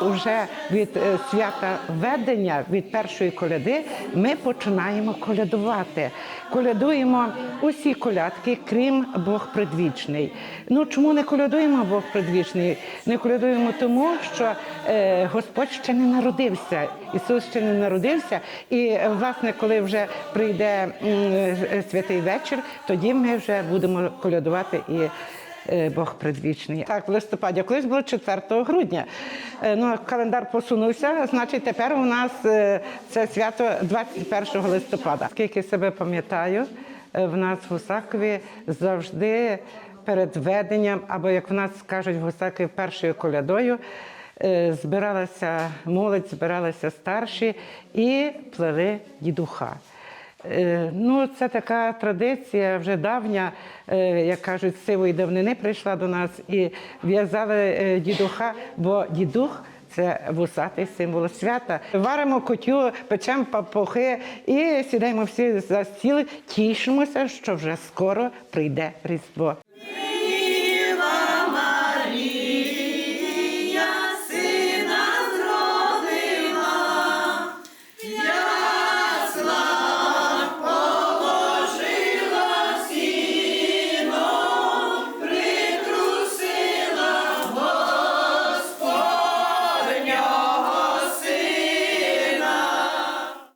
вже від е, свята ведення, від першої коляди, ми починаємо колядувати. Колядуємо усі колядки, крім Бог предвічний. Ну чому не колядуємо Бог предвічний? Не колядуємо тому, що е, Господь ще не народився. Ісус ще не народився. І власне, коли вже прийде е, святий вечір, тоді ми вже будемо колядувати і. Е, Бог предвічний. Так, в листопаді, колись було 4 грудня. Е, Ну, календар посунувся, значить, тепер у нас е, це свято 21 листопада. Скільки себе пам'ятаю, в нас в Гусакові завжди перед веденням, або як в нас кажуть в Гусакові першою колядою, збиралася молодь, збиралися старші і плели дідуха. Е, Ну, це така традиція вже давня, е, як кажуть, сивої давнини прийшла до нас і в'язали е, дідуха, бо дідух. Це вусатий символ свята. Варимо котю, печемо папухи і сідаємо всі за стіл, тішимося, що вже скоро прийде Різдво.